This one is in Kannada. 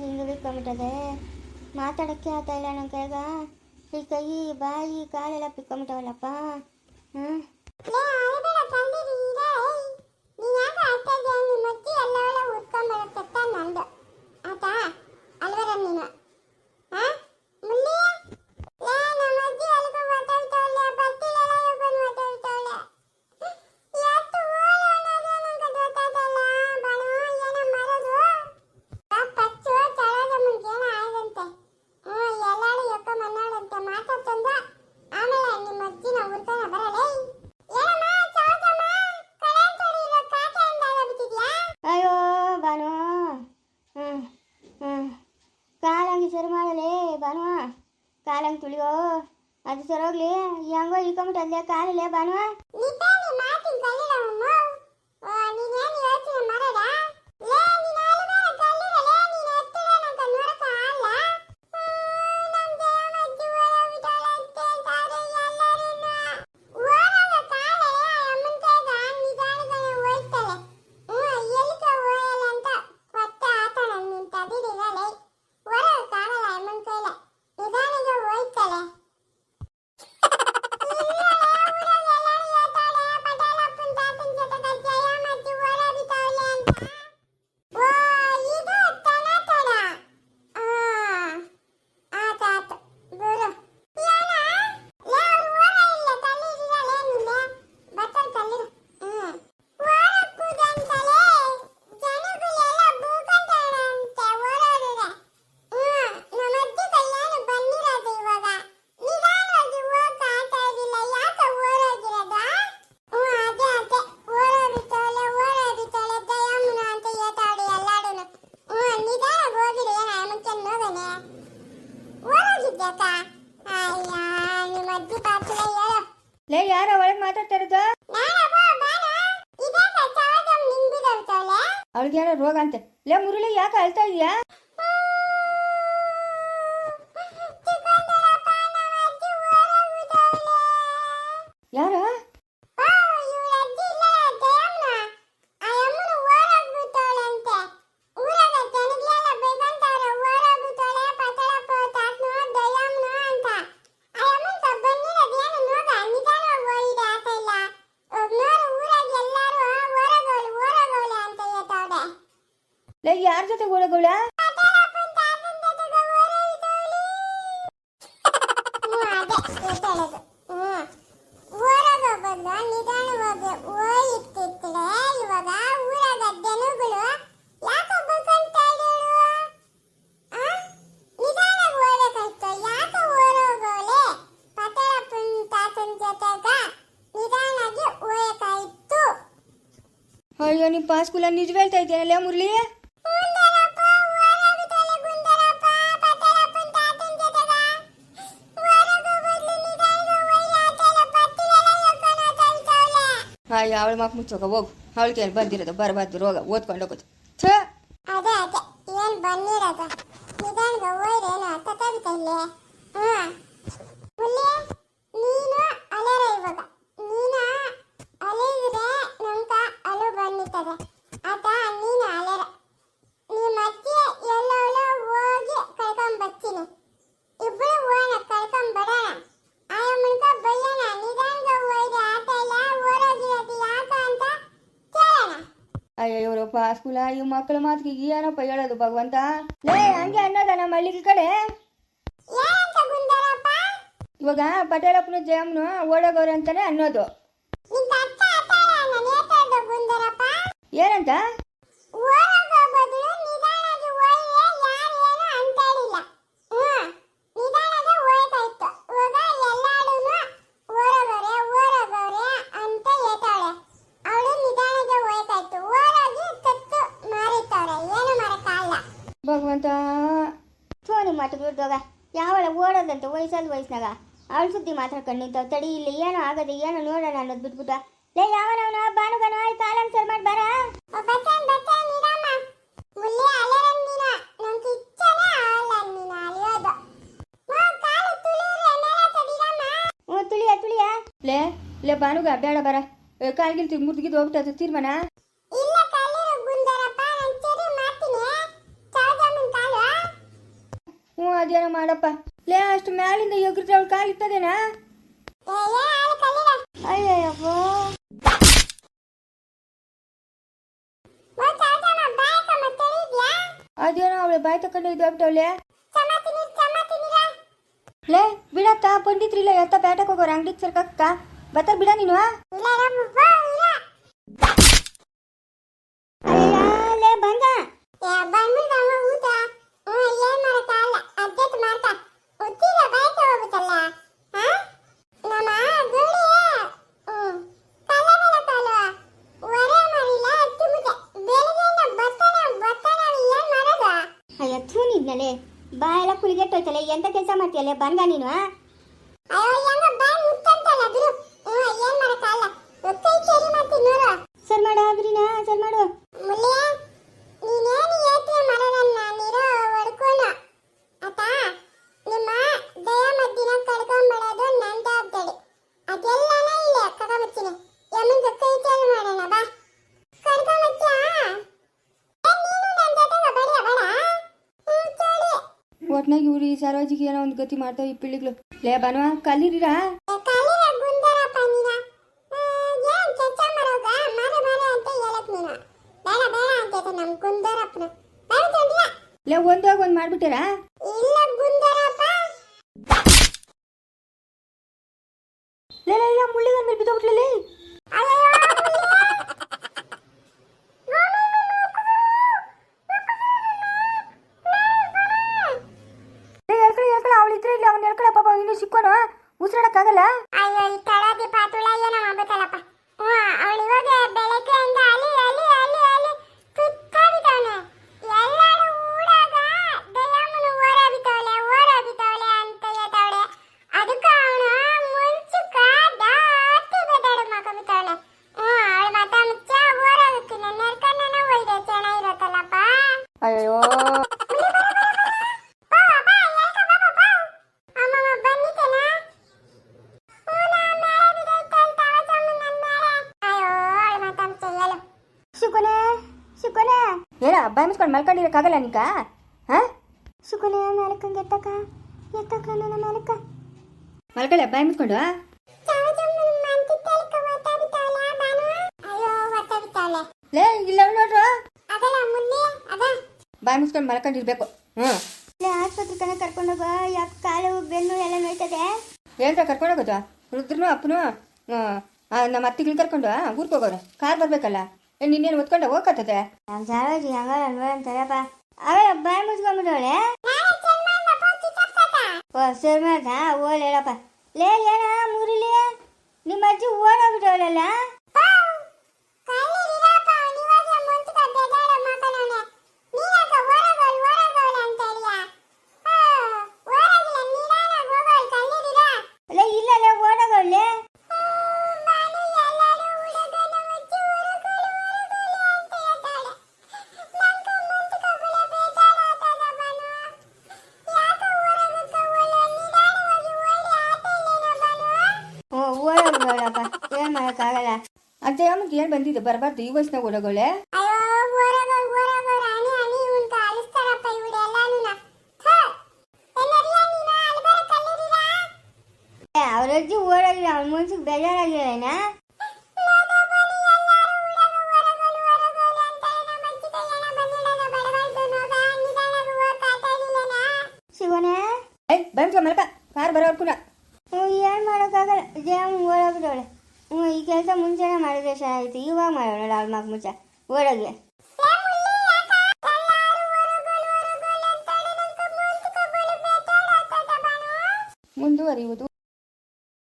ಹಿಂಗೆ ಬಿಕ್ಕೊಂಬಿಟ್ಟದೆ ಮಾತಾಡೋಕ್ಕೆ ಆಗ್ತಾ ಇಲ್ಲ ನನ್ನ ಕೈಗ ಈ ಕೈ ಬಾಯಿ ಕಾಲೆಲ್ಲ ಪಿಕ್ಕೊಂಬಿಟ್ಟವಲ್ಲಪ್ಪ ಹಾಂ ಲೇ ಅಳಬೇಡ ಕಲ್ದಿರಿ ಈಗ ನೀನ್ ಯಾಕೆ ಅಳ್ತಾ ಇದೀಯ ನಿಮ್ಮ ಅಜ್ಜಿ ಎಲ್ಲವಳ ಉರ್ಕೊಂಬರತ್ತ ನಂದು ಆತಾ ಅಲ್ವರ ನೀನು ಹಾ ಮುಲ್ಲಿ ಲೇ ನಮ್ಮ ಅಜ್ಜಿ ಅಲ್ಗೋ ಮಾತಾಡ್ತಾವಳೆ ಬರ್ತಿಲ್ಲ ಬಂದು ಮಾತಾಡ್ತಾವಳೆ ಯಾತು ಓಲ ಅನ್ನೋದು ನಂಗೆ ಗೊತ್ತಾಗಲ್ಲ ಬಾಣು ಏನೋ ಮರದು ಆ ಪಚ್ಚು ತಳದ ಮುಂಚೆನ ಆಯ್ದಂತೆ ಹ್ಞೂ ಎಲ್ಲಾರು ಯಕ್ಕ ಮನ್ನಾಳಂತೆ ಮಾತಾಡ್ತಂದ ಆಮೇಲೆ ನಿಮ್ಮ ಅಜ್ಜಿನ ಉರ್ತಾನ ಬರಲೇ ಏನಮ್ಮ ಚೌತಮ್ಮ ಕಳೆ ತೊಡಿರೋ ಕಾಕೆ ಅಂದಾಗ ಬಿಟ್ಟಿದ್ಯಾ ಅಯ್ಯೋ ಬಾನು ಹ್ಞೂ ಹ್ಞೂ ಕಾಲಂಗಿ ಸರಿ ಮಾಡಲೇ ಬಾನು ಕಾಲಂಗಿ ತುಳಿಯೋ ಅದು ಸರೋಗ್ಲಿ ಹೆಂಗೋ ಇಳ್ಕೊಂಬಿಟ್ಟಲ್ಲೇ ಕಾಲಿಲ್ಲ ಬಾನು ಲೇ ಯಾರ ಒಳಗೆ ಮಾತಾಡ್ತಾ ಇರೋದು ಅವಳಿಗೆ ಏನೋ ರೋಗ ಅಂತೆ. ಲೇ ಮುರುಳಿ ಯಾಕೆ ಅಳ್ತಾ ಇದೀಯಾ ಯಾರು ಲೇ ಯಾರ ಜೊತೆ ಓಡಗೋಳ ನಿಧಾನವಾಗಿ ಹೋಯ್ತಿತ್ತಲೆ ಇವಾಗ ಊರಾಗ ದನಗಳು ಯಾಕೆ ಬಗ್ಕೊಂತಾ ಇದ್ದಾಳು? ಆ? ನಿಧಾನಾಗ್ ಹೋಗ್ಬೇಕಾಯ್ತು. ಯಾಕೆ ಓಡೋಗೋಳೆ? ಪತಳಪ್ಪನ್ ತಾತನ್ ಜೊತೆ ಹೋಗ್ಬೇಕಾಯ್ತು. ಅಯ್ಯೋ ನಿಮ್ಮ ಪಾಸ್ಕೂಲ ನಿಜ ಹೇಳ್ತಾ ಇದೆಯಲ್ಲ ಮುರಳಿ ಅಯ್ಯ ಅವಳ ಮಾಕ್ ಮುಚ್ಚೋಗ ಹೋಗು. ಅವಳಿಗೆ ಕೇಳಿ ಬಂದಿರೋದು ಬರಬಾರ್ದು ರೋಗ ಓದ್ಕೊಂಡು ಹೋಗೋದು ಛೇ ಅದೇ ಅದೇ. ಏನ್ ನಿಧಾನದ ನಿಧಾನಗ ಅರ್ಥ ತತ್ತಾಬಿಟ್ಟ ಇಲ್ಲಿ? ಹಾ. ನೀನು ಅಲೆರ ಇವಾಗ. ನೀನು ಅಲೆದ್ರೆ ನಮ್ಗ ಅಲು ಬಂದಿತ್ತದೆ ಆತ ನೀನು ಅಲೆರ. ನಿಮ್ಮ ಅಜ್ಜಿ ಎಲ್ಲವಳ ಹೋಗಿ ಕರ್ಕೊಂಡ್ ಬರ್ತೀನಿ ಇಬ್ರು ಹೋಗೋಣ ಕರ್ಕೊಂಡ್ ಬರೋಣ ಆಯಮ್ಮನ್ಕ ಬೈಯೋಣ ನಿಧಾನಗ ಹೋಯ್ದೆ ಆತ ಇಲ್ಲ ಓಡೋಗಿರೋದು ಯಾಕ ಅಂತ ಕೇಳೋಣ ಅಯ್ಯೋ ಸ್ಕೂಲ ಈ ಮಕ್ಕಳ ಮಾತಿಗೆ ಏನಪ್ಪ ಹೇಳೋದು ಭಗವಂತ? ಲೇ ಹಂಗೆ ಅನ್ನೋದ ನಮ್ಮ ಹಳ್ಳಿ ಕಡೆ? ಇವಾಗ ಪಟೇಲಪ್ಪನ ಜಯಮ್ನು ಓಡೋಗವ್ರೆ ಅಂತಾನೆ ಅನ್ನೋದು. ಏನಂತ ಓಡೋಗೋ ಬದಲು ನಿಧಾನಾಗಿ ಹೋಯ್ರೆ ಯಾರು ಏನು ಅಂತಾಡಿಲ್ಲ ಹ್ಮ್ ನಿಧಾನಾಗಿ ಹೋಯ್ತಾಯ್ತು ಇವಾಗ ಎಲ್ಲಾಡೂನು ಓಡೋಗವ್ರೆ ಓಡೋಗವ್ರೆ ಅಂತ ಏತಾಳೆ ಅವಳು ನಿಧಾನಾಗಿ ಹೋಯ್ತಾಯ್ತು ಓಡೋಗಿ ತತ್ತು ಮಾರಿತ್ತವ್ರೆ ಏನು ಮಾಡಕ್ಕಾಗಲ್ಲ ಭಗವಂತ ಫೋನ್ ಮಾತು ಬಿಡ್ದೋಗ. ಯಾವಳ ಓಡೋದಂತ ವಯಸ್ಸಲ್ಲಿ ವಯಸ್ಸಿನಾಗ? ಅವಳ ಸುದ್ದಿ ಮಾತ್ರ ನಿಂತಾವ್ ತಡಿ ಇಲ್ಲಿ ಏನೋ ಆಗದೆ ಏನೋ ನೋಡೋಣ ಅನ್ನೋದು ಬಿಟ್ಬಿಟ್ಟ. ಲೇ ಯಾವನವನ? ಬಾನುಗನ ಈ ಕಾಲಂ ಸರ್ ಮಾಡಿ ಬರ ತುಳಿಯ ತುಳಿಯ. ಲೇ ಲೇ ಬಾನುಗ ಬೇಡ ಬರ ಕಾಲ್ಗಿಲ್ ಮುರ್ದಿಗಿದ್ದು ಹೋಗ್ಬಿಟ್ಟು ತೀರ್ಮಾನ? ಇಲ್ಲ ಹ್ಞೂ, ಅದೇನೋ ಮಾಡಪ್ಪ. ಲೇ, ಅಷ್ಟು ಮ್ಯಾಲಿಂದ ಎಗ್ರಿದ್ರೆ ಅವಳು ಕಾಲಿತ್ತದೇನಾ ಅಯ್ಯಯ್ಯಪ್ಪ. ಅದೇನೋ ಅವಳು ಬಾಯಿ ತಕೊಂಡು ಇದು ಆಗ್ಬಿಟ್ಟವಳೆ ಲೇ, ಬಿಡತ್ತ ಪಂಡಿತ್ರಿಲ್ಲ ಎತ್ತ ಬ್ಯಾಟಕ್ ಹೋಗೋರ, ಅಂಗಡಿಗೆ ಸರ್ಕಕ್ಕ? ಬತ್ತ ಬಿಡ ನೀನು ಇಲ್ಲ ರಬ್ಬ ಇಲ್ಲ ಅಯ್ಯ ಲೇ ಬಂದ ಏ ಬಂದ್ಬಿಟ್ಟು ಅವ ಊಟ ಹ್ಞೂ ಏನ್ ಮಾಡಕ್ಕಾಗಲ್ಲ ಅರ್ಜೆಂಟ್ ಮಾಡ್ತಾ ಉತ್ತಿಗೆ ಬಾಯ್ಕೆ ಹೋಗುತ್ತಲ್ಲ ಹಾ ನಮ್ಮ ಗುಳಿ ಹ್ಞೂ ತಲೆ ಮೇಲೆ ಕಾಲು ಒರೆ ಮಾಡಿಲ್ಲ ತುಂಬಿದೆ ಬೆಳಗ್ಗೆಯಿಂದ ಬರ್ತಾನೆ ಬರ್ತಾನೆ ಏನ್ ಮಾಡೋದು ಅಯ್ಯ ಥೂನಿದ್ನಲೆ ಬಾಯೆಲ್ಲ ಕುಲಿಗೆಟ್ಟೋಯ್ತಲೆ ಎಂತ ಕೆಲಸ ಮಾಡ್ತೀಯಲ್ಲ ಬಂದ ನೀನು ಆ? ಅಯ್ಯೋ ಹೆಂಗ ಬಾಯ್ ಮುಟ್ಟಂತಲ್ಲ ಬಿಡು ಹ್ಞೂ ಏನ್ ಮಾಡಕ್ಕಾಗಲ್ಲ ಕೈ ಚೇರಿ ಬಂದ ನೀನು ಸರ್ ಮಾಡು ಆಗ್ರಿನಾ ಸರ್ ಮಾಡು. ಒಟ್ನಾಗ ಇವ್ರು ಈ ಏನೋ ಒಂದು ಗತಿ ಮಾಡ್ತಾವ ಈ ಪಿಳ್ಳಿಗಳು. ಲೇ ಬನ್ವ ಕಲೀರಿರಾ? ಲೇ ಒಂದಾಗ ಒಂದ್ ಮಾಡ್ಬಿಟ್ಟಾರಾ? ಲೇ ಲೇ ಮುಳ್ಳಿಗೆ ಮೇಲೆ ಬಿದ್ದೋಗ್ಬಿಟ್ಲೇ ಲೇ ಹೇಳ್ಕೊಳ್ಳಿ ಹೇಳ್ಕೊಳ್ಳಿ ಅವಳು ಇದ್ರೆ ಇಲ್ಲಿ ಅವ್ನು ಹೇಳ್ಕೊಳ್ಳಿ ಪಾಪ ಇನ್ನೂ ಸಿಕ್ಕೋನು ಉಸಿರಾಡಕ್ಕಾಗಲ್ಲ ಅಯ್ಯೋ ಈ ತಳದಿ ಪಾತುಳ ಏನೋ ಮಾಡ್ಬೇಕಲ್ಲಪ್ಪ ಹ್ಞೂ ಅವಳು ಇವಾಗ ಬೆಳಗ್ಗೆಯಿಂದ ಅಲಿ ಅಲಿ ಅಲಿ ಅಲಿ ತುತ್ತಾಡಿದವನೆ ಎಲ್ಲಾರು ಊರಾಗ ದಯಮ್ಮನ ಓರಾಬಿತ್ತವಳೆ ಓರಾಬಿತ್ತವಳೆ ಅಂತ ಹೇಳ್ತಾವಳೆ ಅದಕ್ಕೆ ಅವನು ಮುಂಚುಕ ದಾಟಿ ಬೆದಾಡು ಮಕ್ಕಬಿತ್ತವಳೆ ಹ್ಞೂ ಅವಳು ಮತ ಮುಚ್ಚ ಓರಾಗಕ್ಕೆ ನೆರ್ಕನ್ನ ಒಯ್ದೆ ಚೆನ್ನಾಗಿರತ್ತಲ್ಲಪ್ಪ ಅಯ್ಯೋ ಶುಕುನೆ ಶುಕುನೆ ಏನ ಬಾಯಿ ಮುಚ್ಕೊಂಡು ಮಲ್ಕೊಂಡಿರಕ್ಕಾಗಲ್ಲ ನಿಕ ಹಾ? ಶುಕುನೆ ಮೇಲಕ್ಕಂಗೆ ಎತ್ತಕ ಎತ್ತಕ ನನ್ನ ಮೇಲಕ್ಕ ಮಲ್ಕೊಳ್ಳಿ ಬಾಯಿ ಮುಚ್ಕೊಂಡು ಲೇ ಇಲ್ಲ ನೋಡ್ರು. ಬಾಯಿ ಮುಚ್ಕೊಂಡು ಮಲ್ಕೊಂಡಿರ್ಬೇಕು. ಹ್ಞೂ ಲೇ ಆಸ್ಪತ್ರೆ ತನಕ ಕರ್ಕೊಂಡೋಗ ಯಾಕೆ ಕಾಲು ಬೆನ್ನು ಎಲ್ಲ ನೋಯ್ತದೆ. ಹೇಳ್ತಾ ಕರ್ಕೊಂಡೋಗೋದು ರುದ್ರನು ಅಪ್ಪನು? ನಮ್ಮ ಅತ್ತಿಗಳು ಕರ್ಕೊಂಡು ಊರಿಗೆ ಹೋಗೋರು. ಕಾರ್ ಬರ್ಬೇಕಲ್ಲ? ನಿನ್ನೇನು ಒತ್ಕೊಂಡು ಹೋಗತ್ತತೆ ನಮ್ಮ ಜಾರೋಜಿ ಹಂಗ ಅಂತಾರಪ್ಪ. ಅವೇ ಬಾಯಿ ಮುಚ್ಕೊಂಡ್ಬಿಡೋಳೆ ಓ, ಸರಿ ಓಲ್ ಹೇಳಪ್ಪ ಲೇ, ಏನ ಮುರಿಲಿ? ನಿಮ್ಮ ಅಜ್ಜಿ ಓಡೋಗ್ಬಿಟ್ಟವಳಲ್ಲ? ಅಂತ ಏನ್ ಬಂದಿದೆ? ಬರಬಾರ್ದು ಈ ವಯಸ್ಸಿನಾಗ ಓಡೋಗೋಳೆ ಏ ಅವ್ರ ಅಜ್ಜಿ ಓಡೋಗಿಲ್ಲ ಅವ್ನ ಮುನ್ಸಿಗೆ ಬೇಜಾರಾಗಿಲ್ಲ ಶಿವನೇ? ಏ ಬಂದ್ಕ ಮಲ್ಕ ಕಾರ್ ಬರೋರ್ ಏನ್ ಮಾಡೋಕ್ಕಾಗಲ್ಲ. ಜೇಮ್ ಓಡೋಗ್ಬಿಟ್ಟವಳೆ. ಹ್ಞೂ ಈ ಕೆಲಸ ಮುಂಚೆನೇ ಮಾಡಿದ್ರೆ ಚೆನ್ನಾಗಿತ್ತು ಇವಾಗ ಮಾಡೋಣ ಲಾಲ್ ಮಾಕ್ ಮುಂಚೆ ಓಡೋಗಿ ಮುಂದುವರಿಯುವುದು.